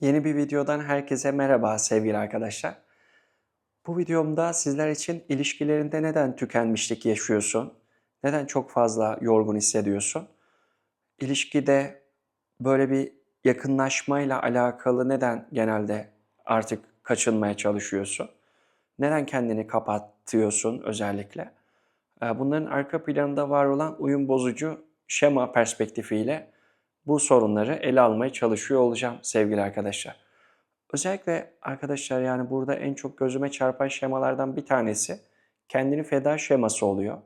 Yeni bir videodan herkese merhaba sevgili arkadaşlar. Bu videomda sizler için ilişkilerinde neden tükenmişlik yaşıyorsun? Neden çok fazla yorgun hissediyorsun? İlişkide böyle bir yakınlaşmayla alakalı neden genelde artık kaçınmaya çalışıyorsun? Neden kendini kapatıyorsun özellikle? Ee, Bunların arka planında var olan uyum bozucu şema perspektifiyle bu sorunları ele almaya çalışıyor olacağım sevgili arkadaşlar. Özellikle arkadaşlar yani burada en çok gözüme çarpan şemalardan bir tanesi kendini feda şeması oluyor.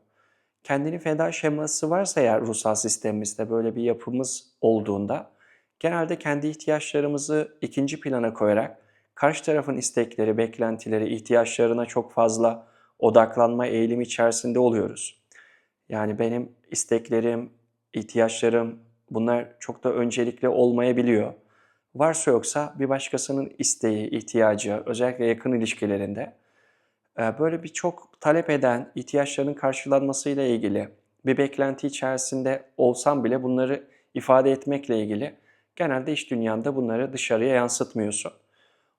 Kendini feda şeması varsa eğer ruhsal sistemimizde böyle bir yapımız olduğunda genelde kendi ihtiyaçlarımızı ikinci plana koyarak karşı tarafın istekleri, beklentileri, ihtiyaçlarına çok fazla odaklanma eğilimi içerisinde oluyoruz. Yani benim isteklerim, ihtiyaçlarım bunlar çok da öncelikli olmayabiliyor. Varsa yoksa bir başkasının isteği, ihtiyacı, özellikle yakın ilişkilerinde e, böyle birçok talep eden, ihtiyaçlarının karşılanmasıyla ilgili bir beklenti içerisinde olsam bile bunları ifade etmekle ilgili genelde iş dünyanda bunları dışarıya yansıtmıyorsun.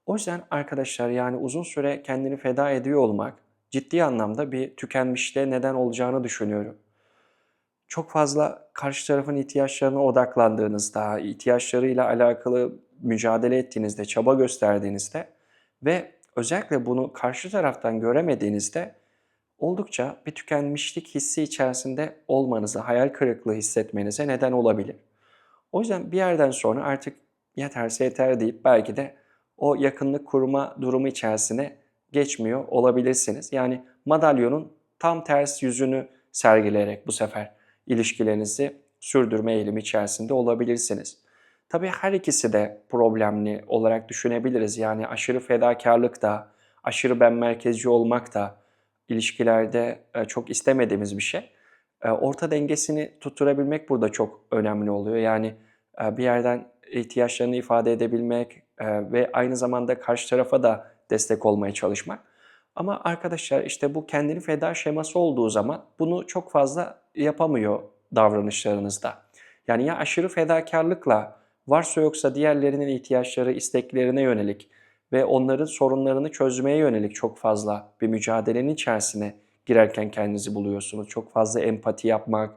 O yüzden arkadaşlar yani uzun süre kendini feda ediyor olmak ciddi anlamda bir tükenmişliğe neden olacağını düşünüyorum. Çok fazla karşı tarafın ihtiyaçlarına odaklandığınızda, ihtiyaçlarıyla alakalı mücadele ettiğinizde, çaba gösterdiğinizde ve özellikle bunu karşı taraftan göremediğinizde oldukça bir tükenmişlik hissi içerisinde olmanıza, hayal kırıklığı hissetmenize neden olabilir. O yüzden bir yerden sonra artık yeterse yeter deyip belki de o yakınlık kurma durumu içerisine geçmiyor olabilirsiniz. Yani madalyonun tam ters yüzünü sergileyerek bu sefer ilişkilerinizi sürdürme eğilimi içerisinde olabilirsiniz. Tabii her ikisi de problemli olarak düşünebiliriz. Yani aşırı fedakarlık da, aşırı ben merkezci olmak da ilişkilerde e, çok istemediğimiz bir şey. E, Orta dengesini tutturabilmek burada çok önemli oluyor. Yani e, bir yerden ihtiyaçlarını ifade edebilmek ve aynı zamanda karşı tarafa da destek olmaya çalışmak. Ama arkadaşlar işte bu kendini feda şeması olduğu zaman bunu çok fazla yapamıyor davranışlarınızda. Yani ya aşırı fedakarlıkla varsa yoksa diğerlerinin ihtiyaçları, isteklerine yönelik ve onların sorunlarını çözmeye yönelik çok fazla bir mücadelenin içerisine girerken kendinizi buluyorsunuz. Çok fazla empati yapmak,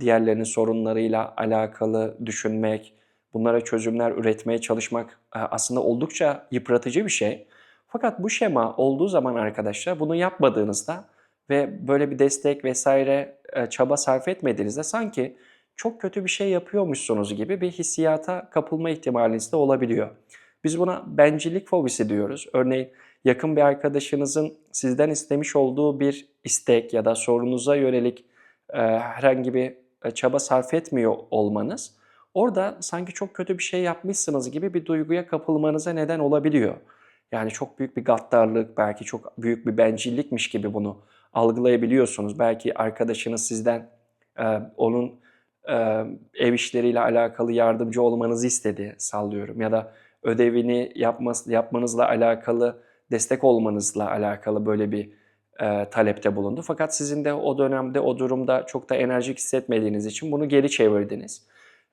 diğerlerinin sorunlarıyla alakalı düşünmek, bunlara çözümler üretmeye çalışmak e, aslında oldukça yıpratıcı bir şey. Fakat bu şema olduğu zaman arkadaşlar bunu yapmadığınızda ve böyle bir destek vesaire e, çaba sarf etmediğinizde sanki çok kötü bir şey yapıyormuşsunuz gibi bir hissiyata kapılma ihtimaliniz de olabiliyor. Biz buna bencillik fobisi diyoruz. Örneğin yakın bir arkadaşınızın sizden istemiş olduğu bir istek ya da sorunuza yönelik e, herhangi bir e, çaba sarf etmiyor olmanız orada sanki çok kötü bir şey yapmışsınız gibi bir duyguya kapılmanıza neden olabiliyor. Yani çok büyük bir gaddarlık, belki çok büyük bir bencillikmiş gibi bunu algılayabiliyorsunuz. Belki arkadaşınız sizden e, onun e, ev işleriyle alakalı yardımcı olmanızı istedi sallıyorum. Ya da ödevini yapması, yapmanızla alakalı, destek olmanızla alakalı böyle bir e, talepte bulundu. Fakat sizin de o dönemde, o durumda çok da enerjik hissetmediğiniz için bunu geri çevirdiniz.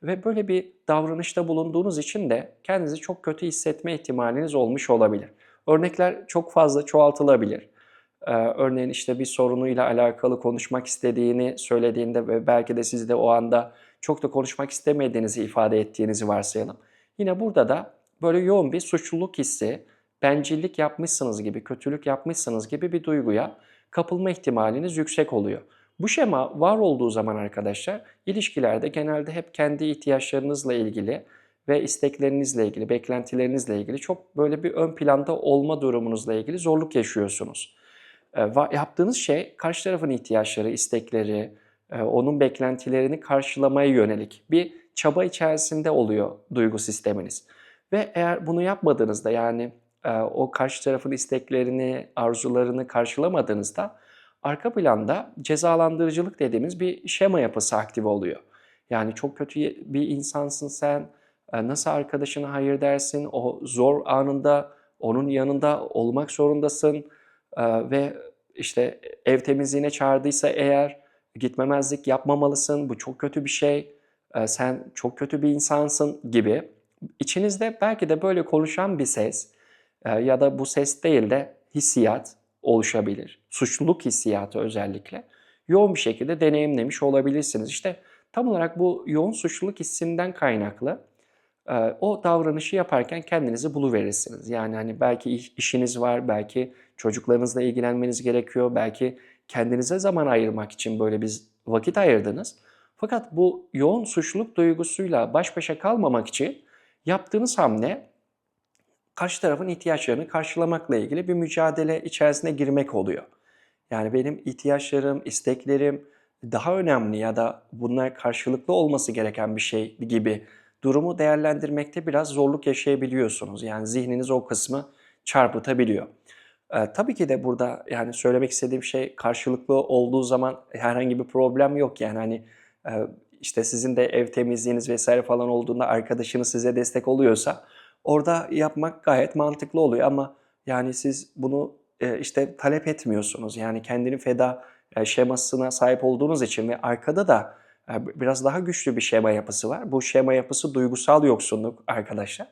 Ve böyle bir davranışta bulunduğunuz için de kendinizi çok kötü hissetme ihtimaliniz olmuş olabilir. Örnekler çok fazla çoğaltılabilir. Ee, örneğin işte bir sorunuyla alakalı konuşmak istediğini söylediğinde ve belki de siz de o anda çok da konuşmak istemediğinizi ifade ettiğinizi varsayalım. Yine burada da böyle yoğun bir suçluluk hissi, bencillik yapmışsınız gibi, kötülük yapmışsınız gibi bir duyguya kapılma ihtimaliniz yüksek oluyor. Bu şema var olduğu zaman arkadaşlar ilişkilerde genelde hep kendi ihtiyaçlarınızla ilgili ve isteklerinizle ilgili, beklentilerinizle ilgili çok böyle bir ön planda olma durumunuzla ilgili zorluk yaşıyorsunuz. E, yaptığınız şey karşı tarafın ihtiyaçları, istekleri, e, onun beklentilerini karşılamaya yönelik bir çaba içerisinde oluyor duygu sisteminiz. Ve eğer bunu yapmadığınızda yani e, o karşı tarafın isteklerini, arzularını karşılamadığınızda arka planda cezalandırıcılık dediğimiz bir şema yapısı aktive oluyor. Yani çok kötü bir insansın sen, nasıl arkadaşına hayır dersin, o zor anında onun yanında olmak zorundasın ve işte ev temizliğine çağırdıysa eğer gitmemezlik yapmamalısın, bu çok kötü bir şey, sen çok kötü bir insansın gibi içinizde belki de böyle konuşan bir ses e, ya da bu ses değil de hissiyat oluşabilir. Suçluluk hissiyatı özellikle yoğun bir şekilde deneyimlemiş olabilirsiniz. İşte tam olarak bu yoğun suçluluk hissinden kaynaklı e, o davranışı yaparken kendinizi buluverirsiniz. Yani hani belki iş- işiniz var, belki çocuklarınızla ilgilenmeniz gerekiyor, belki kendinize zaman ayırmak için böyle bir vakit ayırdınız. Fakat bu yoğun suçluluk duygusuyla baş başa kalmamak için yaptığınız hamle karşı tarafın ihtiyaçlarını karşılamakla ilgili bir mücadele içerisine girmek oluyor. Yani benim ihtiyaçlarım, isteklerim daha önemli ya da bunlar karşılıklı olması gereken bir şey gibi durumu değerlendirmekte biraz zorluk yaşayabiliyorsunuz. Yani zihniniz o kısmı çarpıtabiliyor. Ee, tabii ki de burada yani söylemek istediğim şey karşılıklı olduğu zaman herhangi bir problem yok. Yani hani e, işte sizin de ev temizliğiniz vesaire falan olduğunda arkadaşınız size destek oluyorsa orada yapmak gayet mantıklı oluyor ama yani siz bunu e, işte talep etmiyorsunuz. Yani kendini feda e, şemasına sahip olduğunuz için ve arkada da e, biraz daha güçlü bir şema yapısı var. Bu şema yapısı duygusal yoksunluk arkadaşlar.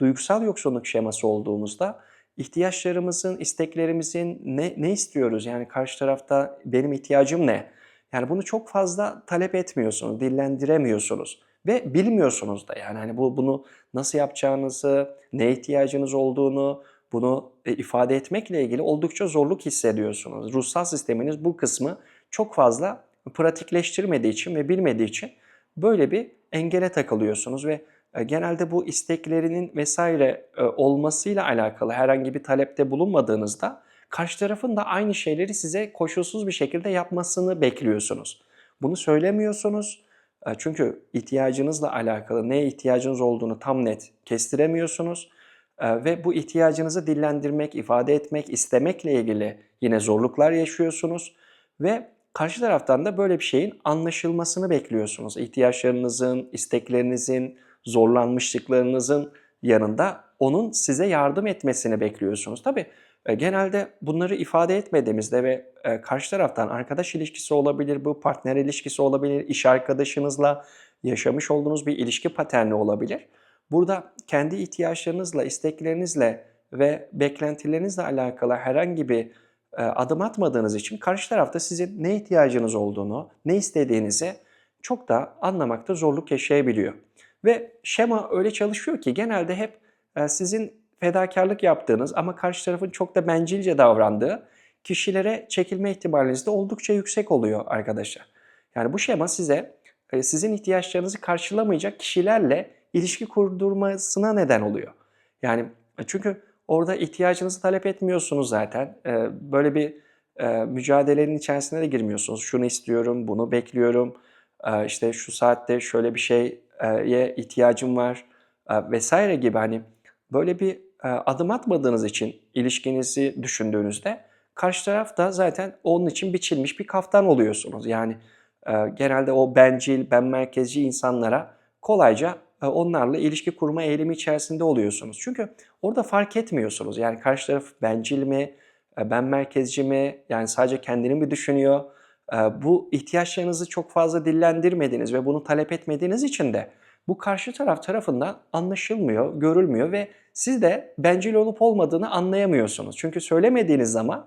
Duygusal yoksunluk şeması olduğumuzda ihtiyaçlarımızın, isteklerimizin ne, ne istiyoruz? Yani karşı tarafta benim ihtiyacım ne? Yani bunu çok fazla talep etmiyorsunuz, dillendiremiyorsunuz ve bilmiyorsunuz da yani hani bu bunu nasıl yapacağınızı, ne ihtiyacınız olduğunu, bunu e, ifade etmekle ilgili oldukça zorluk hissediyorsunuz. Ruhsal sisteminiz bu kısmı çok fazla pratikleştirmediği için ve bilmediği için böyle bir engele takılıyorsunuz ve genelde bu isteklerinin vesaire e, olmasıyla alakalı herhangi bir talepte bulunmadığınızda karşı tarafın da aynı şeyleri size koşulsuz bir şekilde yapmasını bekliyorsunuz. Bunu söylemiyorsunuz. E, Çünkü ihtiyacınızla alakalı neye ihtiyacınız olduğunu tam net kestiremiyorsunuz. E, Ve bu ihtiyacınızı dillendirmek, ifade etmek, istemekle ilgili yine zorluklar yaşıyorsunuz. Ve karşı taraftan da böyle bir şeyin anlaşılmasını bekliyorsunuz. İhtiyaçlarınızın, isteklerinizin, zorlanmışlıklarınızın yanında onun size yardım etmesini bekliyorsunuz. Tabii e, genelde bunları ifade etmediğimizde ve e, karşı taraftan arkadaş ilişkisi olabilir, bu partner ilişkisi olabilir, iş arkadaşınızla yaşamış olduğunuz bir ilişki paterni olabilir. Burada kendi ihtiyaçlarınızla, isteklerinizle ve beklentilerinizle alakalı herhangi bir e, adım atmadığınız için karşı tarafta sizin ne ihtiyacınız olduğunu, ne istediğinizi çok da anlamakta zorluk yaşayabiliyor. Ve şema öyle çalışıyor ki genelde hep e, sizin fedakarlık yaptığınız ama karşı tarafın çok da bencilce davrandığı kişilere çekilme ihtimaliniz de oldukça yüksek oluyor arkadaşlar. Yani bu şema size e, sizin ihtiyaçlarınızı karşılamayacak kişilerle ilişki kurdurmasına neden oluyor. Yani e, çünkü orada ihtiyacınızı talep etmiyorsunuz zaten. Böyle bir mücadelenin içerisine de girmiyorsunuz. Şunu istiyorum, bunu bekliyorum. İşte şu saatte şöyle bir şeye ihtiyacım var vesaire gibi hani böyle bir adım atmadığınız için ilişkinizi düşündüğünüzde karşı taraf da zaten onun için biçilmiş bir kaftan oluyorsunuz. Yani genelde o bencil, ben merkezci insanlara kolayca onlarla ilişki kurma eğilimi içerisinde oluyorsunuz. Çünkü orada fark etmiyorsunuz. Yani karşı taraf bencil mi, ben merkezci mi, yani sadece kendini mi düşünüyor? Bu ihtiyaçlarınızı çok fazla dillendirmediğiniz ve bunu talep etmediğiniz için de bu karşı taraf tarafından anlaşılmıyor, görülmüyor ve siz de bencil olup olmadığını anlayamıyorsunuz. Çünkü söylemediğiniz zaman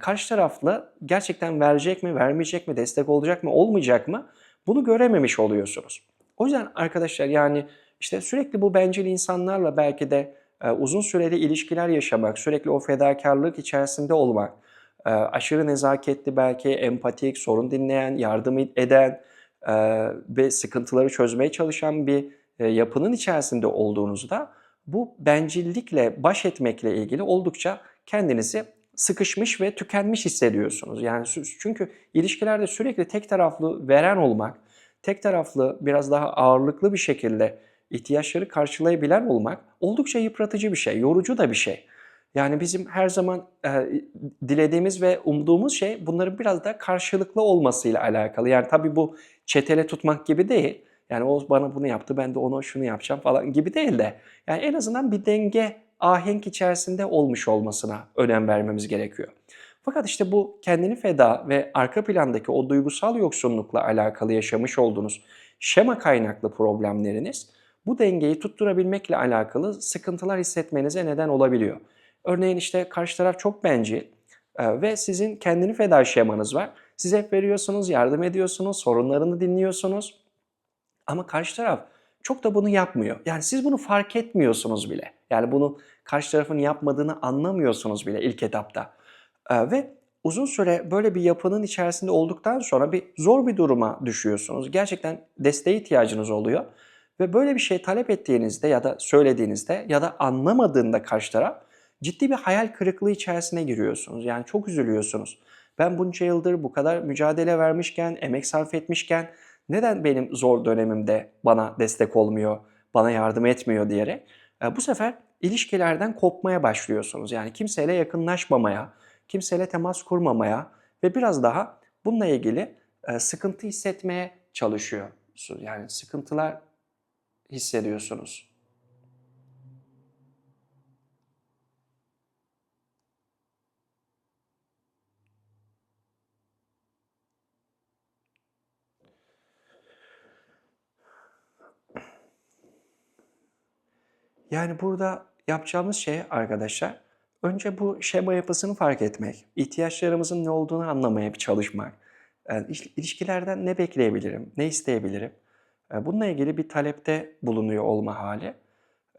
karşı tarafla gerçekten verecek mi, vermeyecek mi, destek olacak mı, olmayacak mı bunu görememiş oluyorsunuz. O yüzden arkadaşlar yani işte sürekli bu bencil insanlarla belki de uzun süreli ilişkiler yaşamak, sürekli o fedakarlık içerisinde olmak, e, aşırı nezaketli belki empatik, sorun dinleyen, yardım eden e, ve sıkıntıları çözmeye çalışan bir e, yapının içerisinde olduğunuzda bu bencillikle baş etmekle ilgili oldukça kendinizi sıkışmış ve tükenmiş hissediyorsunuz. Yani çünkü ilişkilerde sürekli tek taraflı veren olmak, tek taraflı biraz daha ağırlıklı bir şekilde ihtiyaçları karşılayabilen olmak oldukça yıpratıcı bir şey, yorucu da bir şey. Yani bizim her zaman e, dilediğimiz ve umduğumuz şey bunların biraz da karşılıklı olmasıyla alakalı. Yani tabii bu çetele tutmak gibi değil. Yani o bana bunu yaptı, ben de ona şunu yapacağım falan gibi değil de. Yani en azından bir denge, ahenk içerisinde olmuş olmasına önem vermemiz gerekiyor. Fakat işte bu kendini feda ve arka plandaki o duygusal yoksunlukla alakalı yaşamış olduğunuz şema kaynaklı problemleriniz bu dengeyi tutturabilmekle alakalı sıkıntılar hissetmenize neden olabiliyor. Örneğin işte karşı taraf çok bencil e, ve sizin kendini feda şemanız var. Siz hep veriyorsunuz, yardım ediyorsunuz, sorunlarını dinliyorsunuz. Ama karşı taraf çok da bunu yapmıyor. Yani siz bunu fark etmiyorsunuz bile. Yani bunu karşı tarafın yapmadığını anlamıyorsunuz bile ilk etapta. Ee, ve uzun süre böyle bir yapının içerisinde olduktan sonra bir zor bir duruma düşüyorsunuz. Gerçekten desteğe ihtiyacınız oluyor. Ve böyle bir şey talep ettiğinizde ya da söylediğinizde ya da anlamadığında karşı taraf ciddi bir hayal kırıklığı içerisine giriyorsunuz. Yani çok üzülüyorsunuz. Ben bunca yıldır bu kadar mücadele vermişken, emek sarf etmişken neden benim zor dönemimde bana destek olmuyor, bana yardım etmiyor diyerek e, bu sefer ilişkilerden kopmaya başlıyorsunuz. Yani kimseyle yakınlaşmamaya, kimseyle temas kurmamaya ve biraz daha bununla ilgili e, sıkıntı hissetmeye çalışıyorsunuz. Yani sıkıntılar hissediyorsunuz. Yani burada yapacağımız şey arkadaşlar, önce bu şema yapısını fark etmek, ihtiyaçlarımızın ne olduğunu anlamaya bir çalışmak, yani ilişkilerden ne bekleyebilirim, ne isteyebilirim, e, bununla ilgili bir talepte bulunuyor olma hali.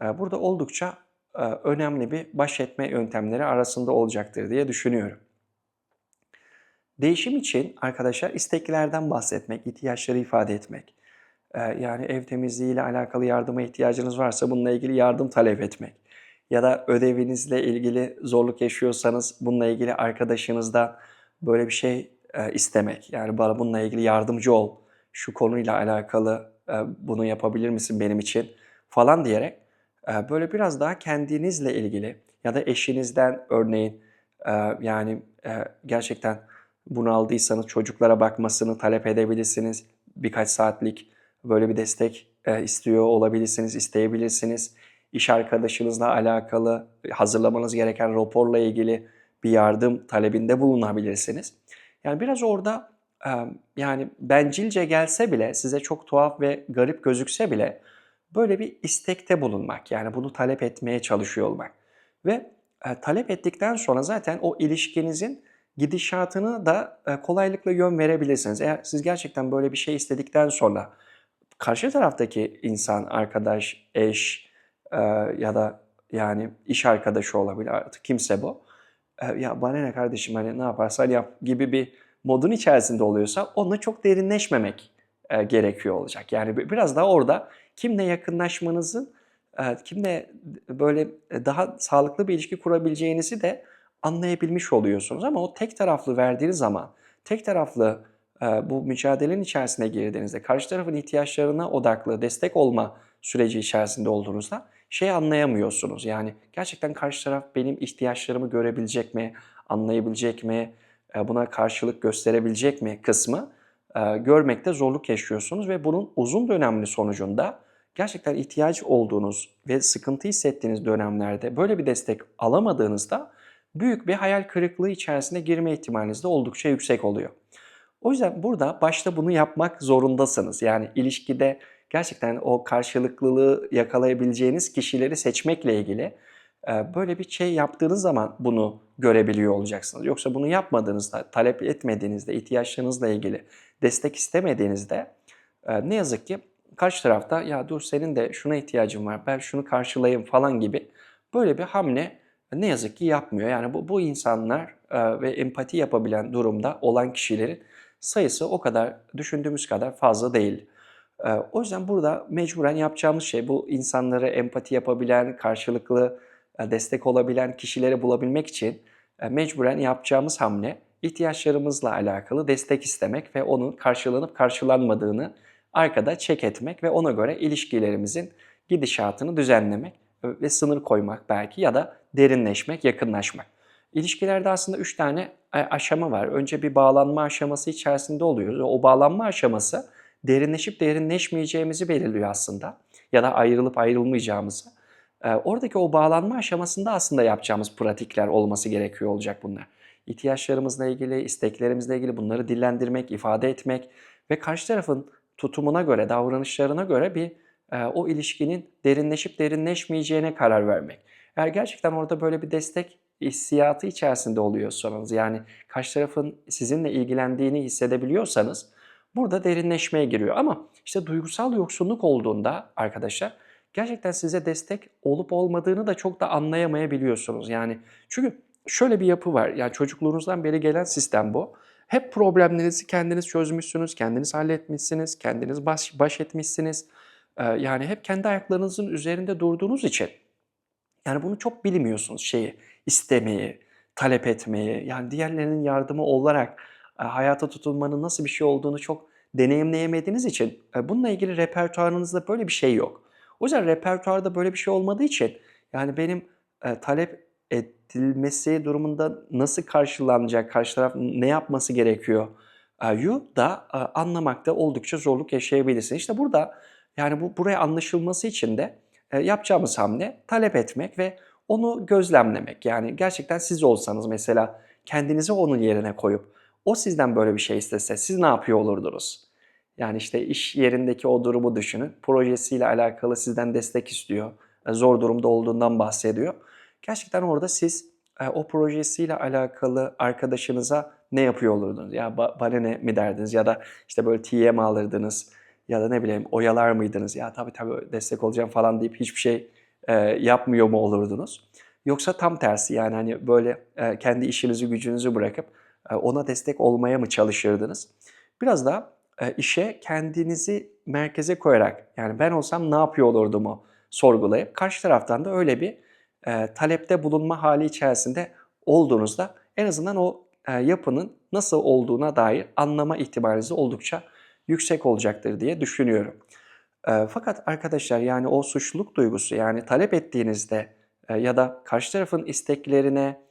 E, burada oldukça e, önemli bir baş etme yöntemleri arasında olacaktır diye düşünüyorum. Değişim için arkadaşlar isteklerden bahsetmek, ihtiyaçları ifade etmek, yani ev temizliği ile alakalı yardıma ihtiyacınız varsa bununla ilgili yardım talep etmek. Ya da ödevinizle ilgili zorluk yaşıyorsanız bununla ilgili arkadaşınızdan böyle bir şey istemek. Yani bana bununla ilgili yardımcı ol. Şu konuyla alakalı bunu yapabilir misin benim için falan diyerek böyle biraz daha kendinizle ilgili ya da eşinizden örneğin yani gerçekten bunu aldıysanız çocuklara bakmasını talep edebilirsiniz. Birkaç saatlik böyle bir destek e, istiyor olabilirsiniz, isteyebilirsiniz. İş arkadaşınızla alakalı hazırlamanız gereken raporla ilgili bir yardım talebinde bulunabilirsiniz. Yani biraz orada e, yani bencilce gelse bile size çok tuhaf ve garip gözükse bile böyle bir istekte bulunmak yani bunu talep etmeye çalışıyor olmak ve e, talep ettikten sonra zaten o ilişkinizin gidişatını da kolaylıkla yön verebilirsiniz. Eğer siz gerçekten böyle bir şey istedikten sonra karşı taraftaki insan, arkadaş, eş e, ya da yani iş arkadaşı olabilir artık kimse bu. E, ya bana ne kardeşim hani ne yaparsan yap gibi bir modun içerisinde oluyorsa onunla çok derinleşmemek e, gerekiyor olacak. Yani biraz daha orada kimle yakınlaşmanızın, e, kimle böyle daha sağlıklı bir ilişki kurabileceğinizi de anlayabilmiş oluyorsunuz. Ama o tek taraflı verdiğiniz zaman, tek taraflı bu mücadelenin içerisine girdiğinizde, karşı tarafın ihtiyaçlarına odaklı destek olma süreci içerisinde olduğunuzda şey anlayamıyorsunuz. Yani gerçekten karşı taraf benim ihtiyaçlarımı görebilecek mi, anlayabilecek mi, e, buna karşılık gösterebilecek mi kısmı e, görmekte zorluk yaşıyorsunuz ve bunun uzun dönemli sonucunda gerçekten ihtiyaç olduğunuz ve sıkıntı hissettiğiniz dönemlerde böyle bir destek alamadığınızda büyük bir hayal kırıklığı içerisine girme ihtimaliniz de oldukça yüksek oluyor. O yüzden burada başta bunu yapmak zorundasınız. Yani ilişkide gerçekten o karşılıklılığı yakalayabileceğiniz kişileri seçmekle ilgili e, böyle bir şey yaptığınız zaman bunu görebiliyor olacaksınız. Yoksa bunu yapmadığınızda, talep etmediğinizde, ihtiyaçlarınızla ilgili destek istemediğinizde e, ne yazık ki karşı tarafta ya dur senin de şuna ihtiyacın var, ben şunu karşılayayım falan gibi böyle bir hamle ne yazık ki yapmıyor. Yani bu, bu insanlar e, ve empati yapabilen durumda olan kişilerin sayısı o kadar düşündüğümüz kadar fazla değil. Ee, o yüzden burada mecburen yapacağımız şey bu insanları empati yapabilen, karşılıklı e, destek olabilen kişileri bulabilmek için e, mecburen yapacağımız hamle ihtiyaçlarımızla alakalı destek istemek ve onun karşılanıp karşılanmadığını arkada çek etmek ve ona göre ilişkilerimizin gidişatını düzenlemek ve sınır koymak belki ya da derinleşmek, yakınlaşmak. İlişkilerde aslında üç tane e, aşama var. Önce bir bağlanma aşaması içerisinde oluyoruz. O bağlanma aşaması derinleşip derinleşmeyeceğimizi belirliyor aslında. Ya da ayrılıp ayrılmayacağımızı. E, oradaki o bağlanma aşamasında aslında yapacağımız pratikler olması gerekiyor olacak bunlar. İhtiyaçlarımızla ilgili, isteklerimizle ilgili bunları dillendirmek, ifade etmek ve karşı tarafın tutumuna göre, davranışlarına göre bir e, o ilişkinin derinleşip derinleşmeyeceğine karar vermek. Eğer gerçekten orada böyle bir destek hissiyatı içerisinde oluyorsanız yani karşı tarafın sizinle ilgilendiğini hissedebiliyorsanız burada derinleşmeye giriyor. Ama işte duygusal yoksunluk olduğunda arkadaşlar gerçekten size destek olup olmadığını da çok da anlayamayabiliyorsunuz. Yani çünkü şöyle bir yapı var. Yani çocukluğunuzdan beri gelen sistem bu. Hep problemlerinizi kendiniz çözmüşsünüz, kendiniz halletmişsiniz, kendiniz baş, baş etmişsiniz. Ee, yani hep kendi ayaklarınızın üzerinde durduğunuz için yani bunu çok bilmiyorsunuz şeyi, istemeyi, talep etmeyi, yani diğerlerinin yardımı olarak e, hayata tutunmanın nasıl bir şey olduğunu çok deneyimleyemediğiniz için e, bununla ilgili repertuarınızda böyle bir şey yok. O yüzden repertuarda böyle bir şey olmadığı için yani benim e, talep edilmesi durumunda nasıl karşılanacak, karşı taraf ne yapması gerekiyor yu da anlamakta oldukça zorluk yaşayabilirsiniz. İşte burada yani bu buraya anlaşılması için de yapacağımız hamle talep etmek ve onu gözlemlemek. Yani gerçekten siz olsanız mesela kendinizi onun yerine koyup o sizden böyle bir şey istese siz ne yapıyor olurdunuz? Yani işte iş yerindeki o durumu düşünün. Projesiyle alakalı sizden destek istiyor. e, Zor durumda olduğundan bahsediyor. Gerçekten orada siz e, o projesiyle alakalı arkadaşınıza ne yapıyor olurdunuz? Ya ba- bana ne mi derdiniz? Ya da işte böyle TM alırdınız ya da ne bileyim oyalar mıydınız? Ya tabii tabii destek olacağım falan deyip hiçbir şey e, yapmıyor mu olurdunuz? Yoksa tam tersi yani hani böyle e, kendi işinizi gücünüzü bırakıp e, ona destek olmaya mı çalışırdınız? Biraz da e, işe kendinizi merkeze koyarak yani ben olsam ne yapıyor olurdumu sorgulayıp karşı taraftan da öyle bir e, talepte bulunma hali içerisinde olduğunuzda en azından o e, yapının nasıl olduğuna dair anlama ihtimaliniz oldukça yüksek olacaktır diye düşünüyorum. Fakat arkadaşlar yani o suçluluk duygusu yani talep ettiğinizde ya da karşı tarafın isteklerine,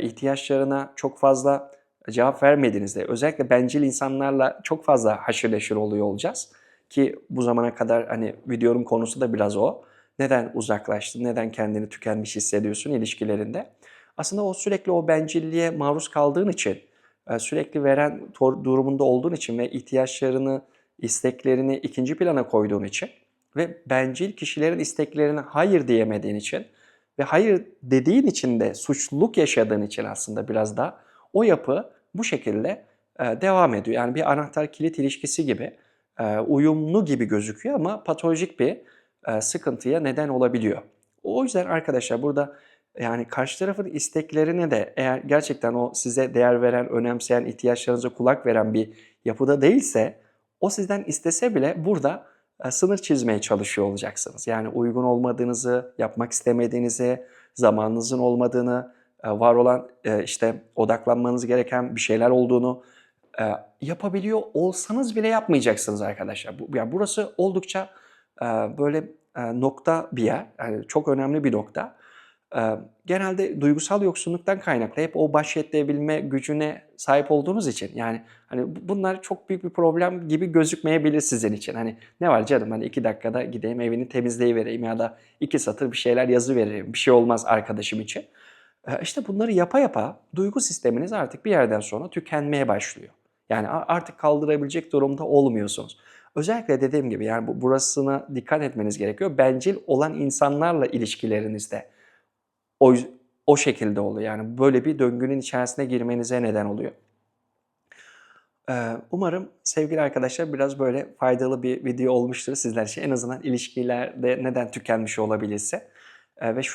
ihtiyaçlarına çok fazla cevap vermediğinizde özellikle bencil insanlarla çok fazla haşır neşir oluyor olacağız. Ki bu zamana kadar hani videonun konusu da biraz o. Neden uzaklaştın, neden kendini tükenmiş hissediyorsun ilişkilerinde? Aslında o sürekli o bencilliğe maruz kaldığın için, sürekli veren durumunda olduğun için ve ihtiyaçlarını, isteklerini ikinci plana koyduğun için ve bencil kişilerin isteklerine hayır diyemediğin için ve hayır dediğin için de suçluluk yaşadığın için aslında biraz da o yapı bu şekilde e, devam ediyor. Yani bir anahtar kilit ilişkisi gibi e, uyumlu gibi gözüküyor ama patolojik bir e, sıkıntıya neden olabiliyor. O yüzden arkadaşlar burada yani karşı tarafın isteklerine de eğer gerçekten o size değer veren, önemseyen, ihtiyaçlarınıza kulak veren bir yapıda değilse o sizden istese bile burada e, sınır çizmeye çalışıyor olacaksınız. Yani uygun olmadığınızı, yapmak istemediğinizi, zamanınızın olmadığını, e, var olan e, işte odaklanmanız gereken bir şeyler olduğunu yapabiliyor olsanız bile yapmayacaksınız arkadaşlar. Yani burası oldukça böyle nokta bir yer, yani çok önemli bir nokta. Genelde duygusal yoksunluktan kaynaklı hep o baş edebilme gücüne sahip olduğunuz için yani hani bu- bunlar çok büyük bir problem gibi gözükmeyebilir sizin için. Hani ne var canım hani iki dakikada gideyim evini temizleyivereyim ya da iki satır bir şeyler yazı vereyim bir şey olmaz arkadaşım için. İşte bunları yapa yapa duygu sisteminiz artık bir yerden sonra tükenmeye başlıyor. Yani artık kaldırabilecek durumda olmuyorsunuz. Özellikle dediğim gibi yani bu burasına dikkat etmeniz gerekiyor. Bencil olan insanlarla ilişkilerinizde o o şekilde oluyor. Yani böyle bir döngünün içerisine girmenize neden oluyor. Ee, Umarım sevgili arkadaşlar biraz böyle faydalı bir video olmuştur sizler için. En azından ilişkilerde neden tükenmiş olabilirse. Ee, Ve şu